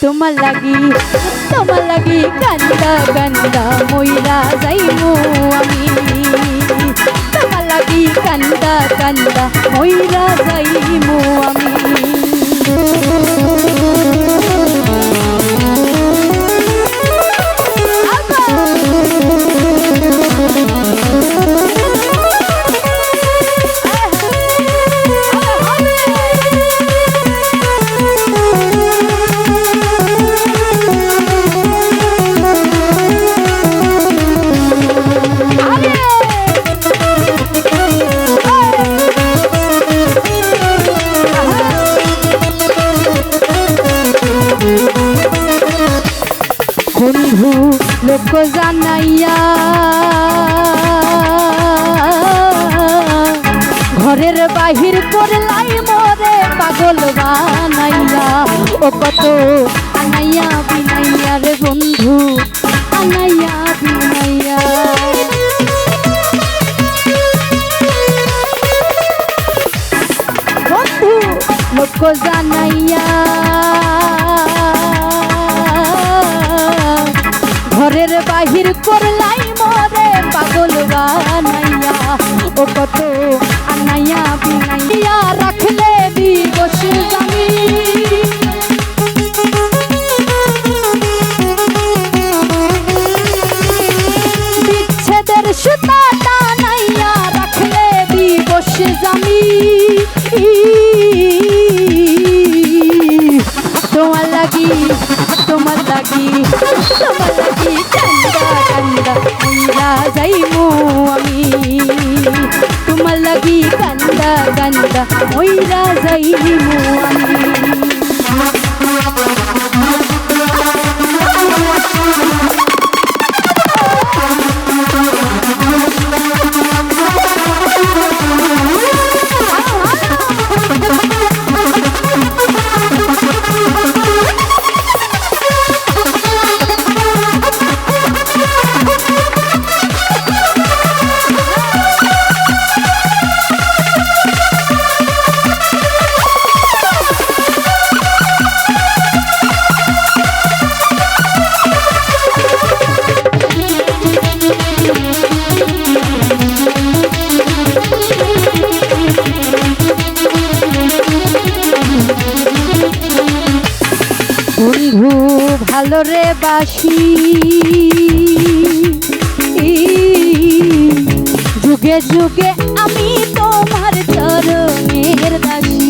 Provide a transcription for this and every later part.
তোমার লাগি তোমার লাগি কান্দা কান্দা মইরা যাইমু আমি। তোমার লাগি কান্দা কান্দা মইরা যাইমু আমি। লোক জানাইয়া ঘরের বাহির করলাই মরে পাগল বানাইয়া। ও কত আনাইয়া বিনাইয়া রে বন্ধু, আনাইয়া বিনাইয়া। বন্ধু, লোক জানাইয়া কত আনাইয়া বিনাইয়া রাখলে দিবস বিচ্ছেদের সুতা টানাইয়া রাখলে দিবস তোমার লাগি তোমার লাগি কান্দা মইরা যাইমু আমি। ভালো রে বাসি। যুগে যুগে আমি তোমার চরণের দাসী।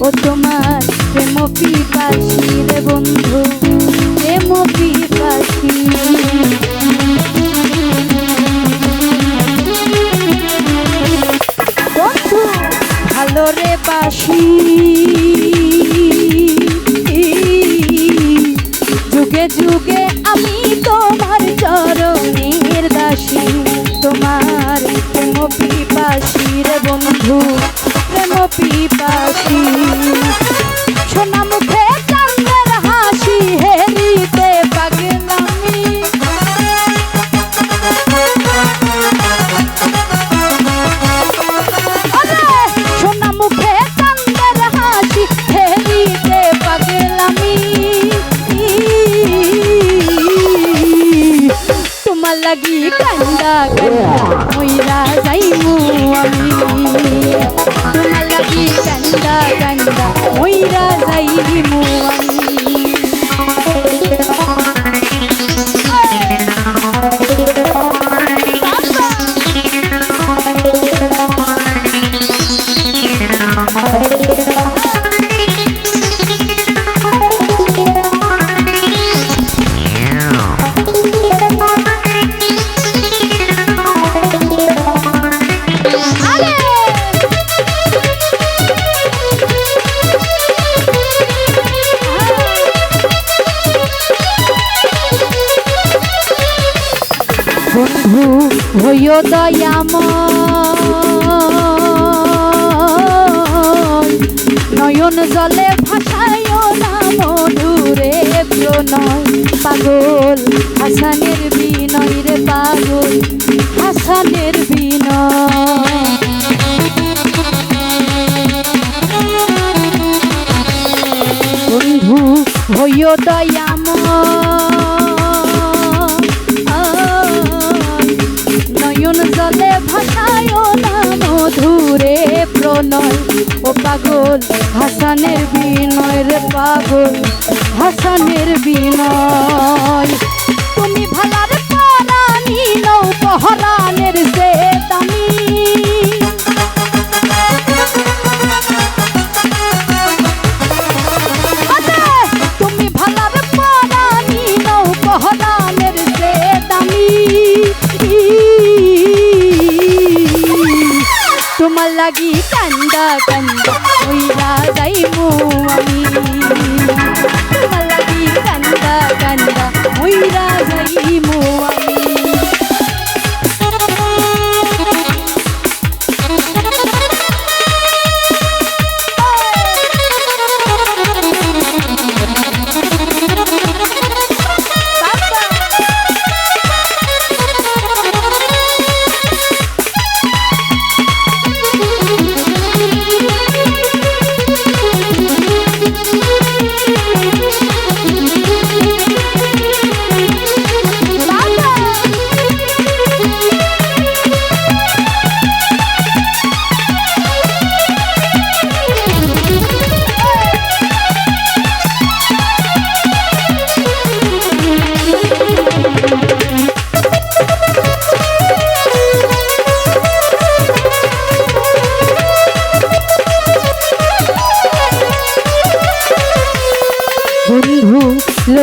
ও তোমার প্রেম পিপাসি রে বন্ধু, প্রেম পিপাসী। লাগি কান্দা কান্দা মইরা যাইমু আমি। তোমার লাগি কান্দা কান্দা মইরা যাইমু আমি। বন্ধু দয়াময় নয়ন জলে ভাসায় না মধুরে প্রণয়। পাগল, হাসানের বিনয় রে পাগল, হাসানের বিনয়। বন্ধু হই তুইও দয়াময়। প্রণয় ও পাগল, হাসানের বিনয় রে পাগল, হাসানের বিনয়। তুমি ভালার পারানি নৌ পহরানের সে দামি তুমি ভালার পারানি নৌ দামি তোমার লাগি কান্দা কান্দা ওইরা যাইমু আমি লাগি কান্দা কান্দা ওইরা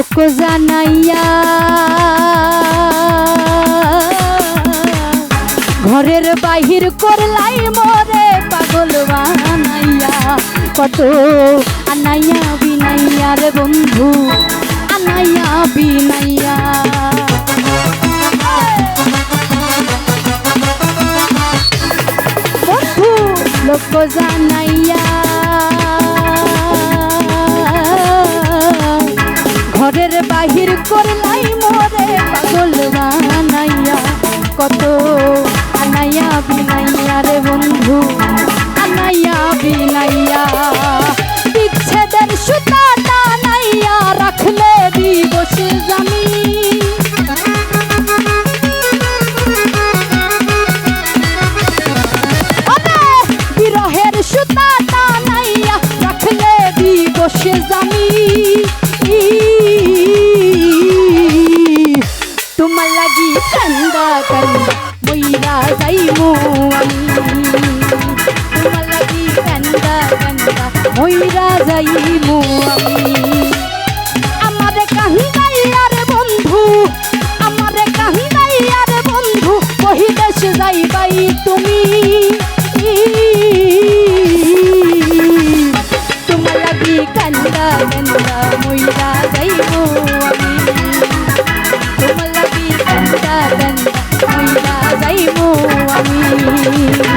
লোক জানাইয়া। ঘরের বাহির করলাই মরে পাগল বানাইয়া। কত আনাইয়া বিনাইয়া রে বন্ধু, আনাইয়া বিনাইয়া। বন্ধু, লোক জানাইয়া ঘরের বাহির করলাই মোরে পাগল বানাইয়া। কত আনাইয়া বিনাইয়া রে বন্ধু। তোমার লাগি কান্দা কান্দা বইরা যাইমু আমি তোমার লাগি কান্দা কান্দা বইরা যাইমু আমি you.